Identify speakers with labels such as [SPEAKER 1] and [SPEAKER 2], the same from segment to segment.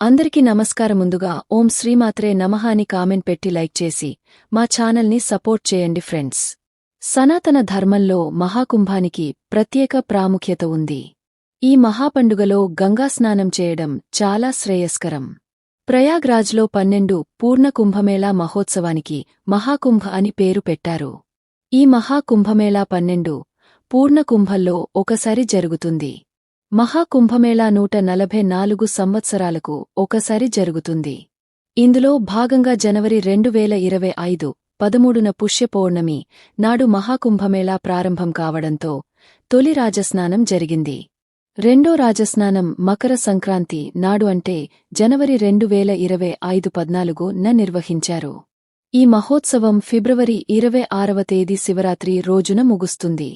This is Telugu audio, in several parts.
[SPEAKER 1] అందరికీ నమస్కారం ముందుగా ఓం శ్రీమాత్రే నమః అని కామెంట్ పెట్టి లైక్ చేసి మా ఛానల్ని సపోర్ట్ చేయండి ఫ్రెండ్స్. సనాతన ధర్మంలో మహాకుంభానికి ప్రత్యేక ప్రాముఖ్యత ఉంది. ఈ మహాపండుగలో గంగాస్నానం చేయడం చాలా శ్రేయస్కరం. ప్రయాగ్రాజ్లో పన్నెండు పూర్ణ కుంభమేళా మహోత్సవానికి మహాకుంభ అని పేరు పెట్టారు. ఈ మహాకుంభమేళా పన్నెండు పూర్ణ కుంభంలో ఒకసారి జరుగుతుంది. మహాకుంభమేళా నూట నలభై నాలుగు సంవత్సరాలకు ఒకసారి జరుగుతుంది. ఇందులో భాగంగా జనవరి రెండు వేల ఇరవై ఐదు పదమూడున పుష్య పౌర్ణమి నాడు మహాకుంభమేళా ప్రారంభం కావడంతో తొలి రాజస్నానం జరిగింది. రెండో రాజస్నానం మకర సంక్రాంతి నాడు అంటే జనవరి రెండు వేల ఇరవై ఐదు పద్నాలుగు న నిర్వహించారు. ఈ మహోత్సవం ఫిబ్రవరి ఇరవై ఆరవ తేదీ శివరాత్రి రోజున ముగుస్తుంది.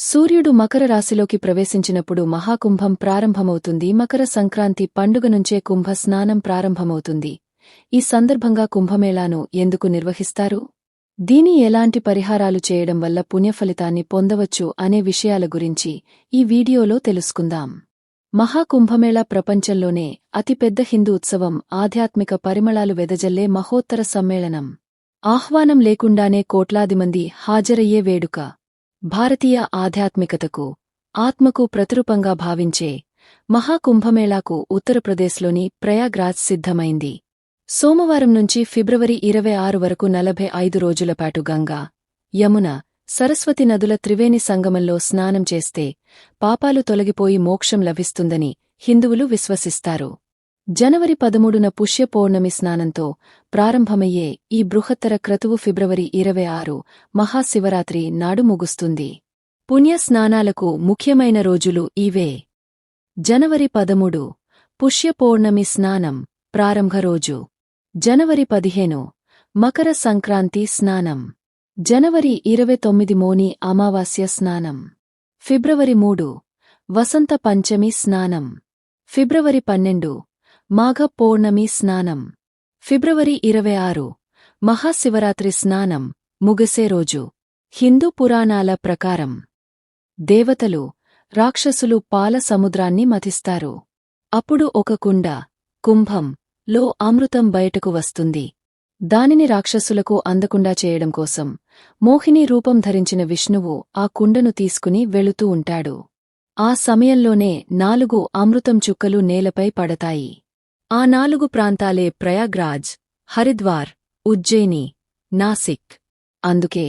[SPEAKER 1] సూర్యుడు మకర రాశిలోకి ప్రవేశించినప్పుడు మహాకుంభం ప్రారంభమవుతుంది. మకర సంక్రాంతి పండుగ నుంచే కుంభ స్నానం ప్రారంభమవుతుంది. ఈ సందర్భంగా కుంభమేళాను ఎందుకు నిర్వహిస్తారు? దీని ఎలాంటి పరిహారాలు చేయడం వల్ల పుణ్యఫలితాన్ని పొందవచ్చు అనే విషయాల గురించి ఈ వీడియోలో తెలుసుకుందాం. మహాకుంభమేళా ప్రపంచంలోనే అతిపెద్ద హిందూ ఉత్సవం. ఆధ్యాత్మిక పరిమళాలు వెదజల్లే మహోత్తర సమ్మేళనం. ఆహ్వానం లేకుండానే కోట్లాది మంది హాజరయ్యే వేడుక. భారతీయ ఆధ్యాత్మికతకు ఆత్మకు ప్రతిరూపంగా భావించే మహాకుంభమేళాకు ఉత్తరప్రదేశ్లోని ప్రయాగ్రాజ్ సిద్ధమైంది. సోమవారం నుంచి ఫిబ్రవరి ఇరవై ఆరు వరకు నలభై ఐదు రోజులపాటు గంగా యమున సరస్వతి నదుల త్రివేణి సంగమంలో స్నానం చేస్తే పాపాలు తొలగిపోయి మోక్షం లభిస్తుందని హిందువులు విశ్వసిస్తారు. జనవరి పదమూడున పుష్య పౌర్ణమి స్నానంతో ప్రారంభమయ్యే ఈ బృహత్తర క్రతువు ఫిబ్రవరి ఇరవై ఆరు మహాశివరాత్రి నాడు ముగుస్తుంది. పుణ్య స్నానాలకు ముఖ్యమైన రోజులు ఇవే. జనవరి పదమూడు పుష్య పౌర్ణమి స్నానం ప్రారంభ రోజు. జనవరి పదిహేను మకర సంక్రాంతి స్నానం. జనవరి ఇరవై తొమ్మిది మోని అమావాస్య స్నానం. ఫిబ్రవరి మూడు వసంత పంచమి స్నానం. ఫిబ్రవరి పన్నెండు మాఘ పౌర్ణమి స్నానం. ఫిబ్రవరి ఇరవై ఆరు మహాశివరాత్రి స్నానం ముగిసే రోజు. హిందూ పురాణాల ప్రకారం దేవతలు రాక్షసులు పాల సముద్రాన్ని మథిస్తారు అప్పుడు ఒక కుండ కుంభం లో అమృతం బయటకు వస్తుంది. దానిని రాక్షసులకు అందకుండా చేయడం కోసం మోహిని రూపం ధరించిన విష్ణువు ఆ కుండను తీసుకుని వెళుతూ ఉంటాడు. ఆ సమయంలోనే నాలుగు అమృతం చుక్కలు నేలపై పడతాయి. ఆ నాలుగు ప్రాంతాలే ప్రయాగ్రాజ్ హరిద్వార్ ఉజ్జయిని నాసిక్. అందుకే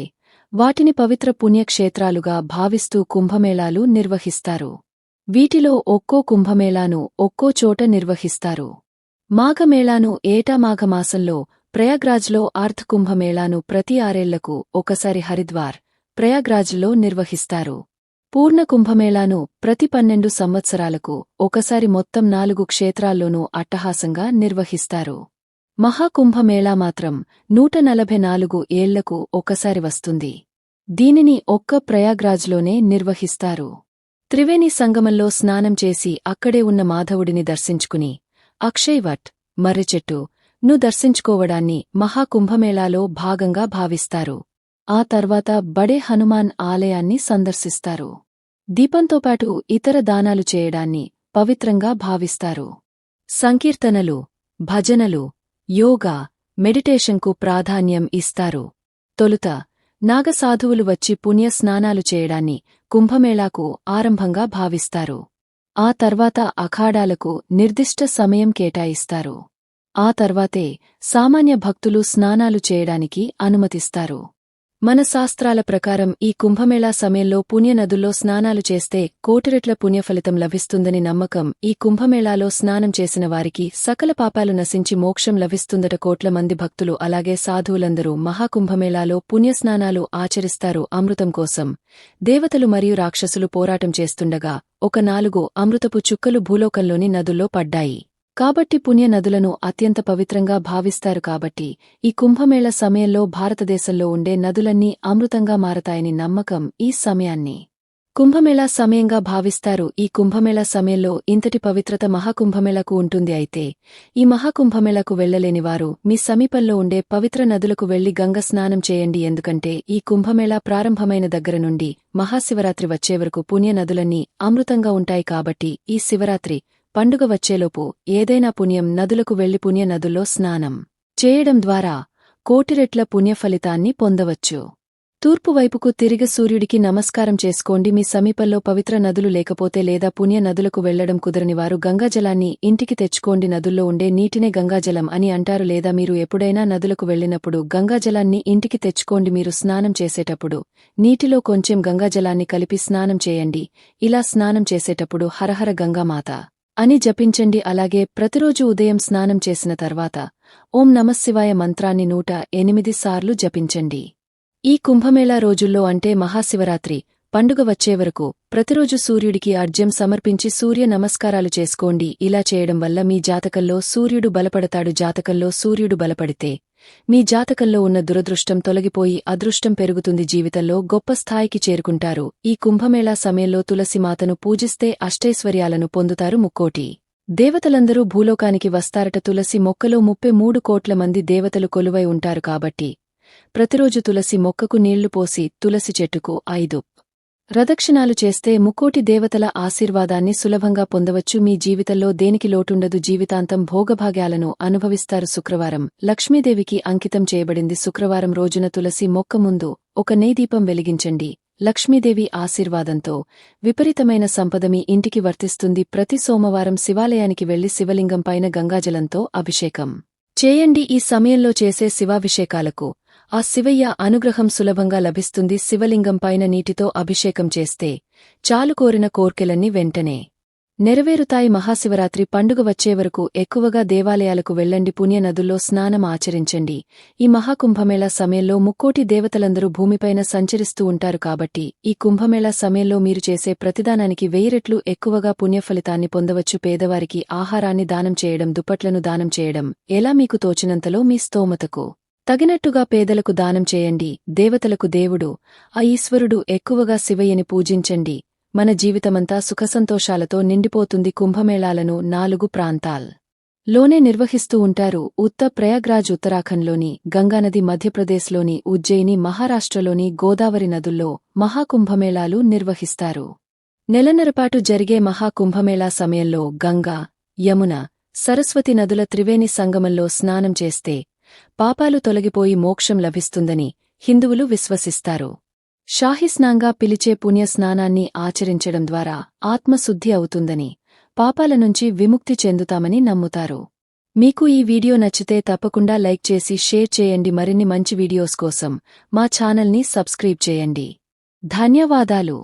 [SPEAKER 1] వాటిని పవిత్ర పుణ్యక్షేత్రాలుగా భావిస్తూ కుంభమేళాలు నిర్వహిస్తారు. వీటిలో ఒక్కో కుంభమేళాను ఒక్కో చోట నిర్వహిస్తారు. మాఘమేళాను ఏటా మాఘమాసంలో ప్రయాగ్రాజ్లో ఆర్థ కుంభమేళాను ప్రతి ఆరేళ్ళకు ఒకసారి హరిద్వార్ ప్రయాగ్రాజ్లో నిర్వహిస్తారు. పూర్ణ కుంభమేళాను ప్రతి పన్నెండు సంవత్సరాలకు ఒకసారి మొత్తం నాలుగు క్షేత్రాల్లోనూ అట్టహాసంగా నిర్వహిస్తారు. మహాకుంభమేళా మాత్రం నూట నలభై నాలుగు ఏళ్ళకు ఒకసారి వస్తుంది. దీనిని ఒక్క ప్రయాగ్రాజ్లోనే నిర్వహిస్తారు. త్రివేణి సంగమంలో స్నానం చేసి అక్కడే ఉన్న మాధవుడిని దర్శించుకుని అక్షయ్వట్ మర్రిచెట్టు ను దర్శించుకోవడాన్ని మహాకుంభమేళాలో భాగంగా భావిస్తారు. ఆ తర్వాత బడే హనుమాన్ ఆలయాన్ని సందర్శిస్తారు. దీపంతోపాటు ఇతర దానాలు చేయడాన్ని పవిత్రంగా భావిస్తారు. సంకీర్తనలు భజనలు యోగా మెడిటేషన్కు ప్రాధాన్యం ఇస్తారు. తొలుత నాగసాధువులు వచ్చి పుణ్య స్నానాలు చేయడాన్ని కుంభమేళాకు ఆరంభంగా భావిస్తారు. ఆ తర్వాత అఖాడాలకు నిర్దిష్ట సమయం కేటాయిస్తారు. ఆ తర్వాతే సామాన్య భక్తులు స్నానాలు చేయడానికి అనుమతిస్తారు. మన శాస్త్రాల ప్రకారం ఈ కుంభమేళా సమయంలో పుణ్యనదుల్లో స్నానాలు చేస్తే కోటిరెట్ల పుణ్యఫలితం లభిస్తుందని నమ్మకం. ఈ కుంభమేళాలో స్నానం చేసిన వారికి సకల పాపాలు నశించి మోక్షం లభిస్తుందట కోట్ల మంది భక్తులు. అలాగే సాధువులందరూ మహాకుంభమేళాలో పుణ్యస్నానాలు ఆచరిస్తారు అమృతం కోసం. దేవతలు మరియు రాక్షసులు పోరాటం చేస్తుండగా ఒక నాలుగు అమృతపు చుక్కలు భూలోకంలోని నదుల్లో పడ్డాయి. కాబట్టి పుణ్య నదులను అత్యంత పవిత్రంగా భావిస్తారు కాబట్టి ఈ కుంభమేళ సమయంలో భారతదేశంలో ఉండే నదులన్నీ అమృతంగా మారతాయని నమ్మకం ఈ సమయాన్ని. కుంభమేళా సమయంగా భావిస్తారు. ఈ కుంభమేళా సమయంలో ఇంతటి పవిత్రత మహాకుంభమేళకు ఉంటుంది అయితే ఈ మహాకుంభమేళకు వెళ్ళలేనివారు మీ సమీపంలో ఉండే పవిత్ర నదులకు వెళ్ళి గంగ స్నానం చేయండి ఎందుకంటే ఈ కుంభమేళా ప్రారంభమైన దగ్గర నుండి మహాశివరాత్రి వచ్చే వరకు పుణ్య నదులన్నీ అమృతంగా ఉంటాయి కాబట్టి ఈ శివరాత్రి పండుగ వచ్చేలోపు ఏదైనా పుణ్యం నదులకు వెళ్ళి పుణ్య నదుల్లో స్నానం చేయడం ద్వారా కోటిరెట్ల పుణ్యఫలితాన్ని పొందవచ్చు. తూర్పువైపుకు తిరిగి సూర్యుడికి నమస్కారం చేసుకోండి. మీ సమీపంలో పవిత్ర నదులు లేకపోతే లేదా పుణ్య నదులకు వెళ్ళడం కుదరని వారు గంగాజలాన్ని ఇంటికి తెచ్చుకోండి. నదుల్లో ఉండే నీటినే గంగాజలం అని అంటారు లేదా మీరు ఎప్పుడైనా నదులకు వెళ్ళినప్పుడు గంగాజలాన్ని ఇంటికి తెచ్చుకోండి. మీరు స్నానం చేసేటప్పుడు నీటిలో కొంచెం గంగాజలాన్ని కలిపి స్నానం చేయండి. ఇలా స్నానం చేసేటప్పుడు హరహర గంగామాత అని జపించండి. అలాగే ప్రతిరోజు ఉదయం స్నానం చేసిన తర్వాత ఓం నమశివాయ మంత్రాన్ని నూట ఎనిమిది సార్లు జపించండి. ఈ కుంభమేళా రోజుల్లో అంటే మహాశివరాత్రి పండుగ వచ్చే వరకు ప్రతిరోజు సూర్యుడికి అర్జ్యం సమర్పించి సూర్య నమస్కారాలు చేసుకోండి. ఇలా చేయడం వల్ల మీ జాతకంలో సూర్యుడు బలపడతాడు. జాతకంలో సూర్యుడు బలపడితే మీ జాతకంలో ఉన్న దురదృష్టం తొలగిపోయి అదృష్టం పెరుగుతుంది జీవితంలో గొప్ప స్థాయికి చేరుకుంటారు. ఈ కుంభమేళా సమయంలో తులసిమాతను పూజిస్తే అష్టైశ్వర్యాలను పొందుతారు ముక్కోటి. దేవతలందరూ భూలోకానికి వస్తారట. తులసి మొక్కలో ముప్పై మూడు కోట్ల మంది దేవతలు కొలువై ఉంటారు కాబట్టి ప్రతిరోజు తులసి మొక్కకు నీళ్ళు పోసి తులసి చెట్టుకు ఐదు. ప్రదక్షిణాలు చేస్తే ముక్కోటి దేవతల ఆశీర్వాదాన్ని సులభంగా పొందవచ్చు. మీ జీవితంలో దేనికి లోటుండదు. జీవితాంతం భోగభాగ్యాలను అనుభవిస్తారు శుక్రవారం. లక్ష్మీదేవికి అంకితం చేయబడింది శుక్రవారం రోజున తులసి మొక్క ముందు ఒక నేదీపం వెలిగించండి. లక్ష్మీదేవి ఆశీర్వాదంతో విపరీతమైన సంపద మీ ఇంటికి వర్తిస్తుంది. ప్రతి సోమవారం శివాలయానికి వెళ్ళి శివలింగం పైన గంగాజలంతో అభిషేకం చేయండి. ఈ సమయంలో చేసే శివాభిషేకాలకు ఆ శివయ్య అనుగ్రహం సులభంగా లభిస్తుంది శివలింగంపైన నీటితో అభిషేకం చేస్తే చాలు కోరిన కోర్కెలన్నీ వెంటనే. నెరవేరుతాయి మహాశివరాత్రి పండుగ వచ్చే వరకు ఎక్కువగా దేవాలయాలకు వెళ్ళండి పుణ్యనదుల్లో స్నానం ఆచరించండి. ఈ మహాకుంభమేళా సమయంలో ముక్కోటి దేవతలందరూ భూమిపైన సంచరిస్తూ ఉంటారు కాబట్టి ఈ కుంభమేళా సమయంలో మీరు చేసే ప్రతిదానానికి వెయ్యి రెట్లు ఎక్కువగా పుణ్యఫలితాన్ని పొందవచ్చు. పేదవారికి ఆహారాన్ని దానం చేయడం దుప్పట్లను దానం చేయడం ఎలా మీకు తోచినంతలో మీ స్తోమతకు. తగినట్టుగా పేదలకు దానం చేయండి. దేవతలకు దేవుడు ఆ ఈశ్వరుడు ఎక్కువగా శివయ్యని పూజించండి. మన జీవితమంతా సుఖసంతోషాలతో నిండిపోతుంది కుంభమేళాలను నాలుగు ప్రాంతాల్. లోనే నిర్వహిస్తూ ఉంటారు ఉత్తర్ ప్రయాగ్రాజ్ ఉత్తరాఖండ్లోని గంగానది మధ్యప్రదేశ్లోని ఉజ్జయిని మహారాష్ట్రలోని గోదావరి నదుల్లో మహాకుంభమేళాలు నిర్వహిస్తారు. నెలన్నరపాటు జరిగే మహాకుంభమేళా సమయంలో గంగా యమున సరస్వతి నదుల త్రివేణి సంగమంలో స్నానం చేస్తే పాపాలు తొలగిపోయి మోక్షం లభిస్తుందని హిందువులు విశ్వసిస్తారు. షాహిస్నాంగా పిలిచే పుణ్యస్నానాన్ని ఆచరించడం ద్వారా ఆత్మశుద్ధి అవుతుందని పాపాల నుంచి విముక్తి చెందుతామని నమ్ముతారు. మీకు ఈ వీడియో నచ్చితే తప్పకుండా లైక్ చేసి షేర్ చేయండి. మరిన్ని మంచి వీడియోస్ కోసం మా ఛానల్ని సబ్స్క్రైబ్ చేయండి. ధన్యవాదాలు.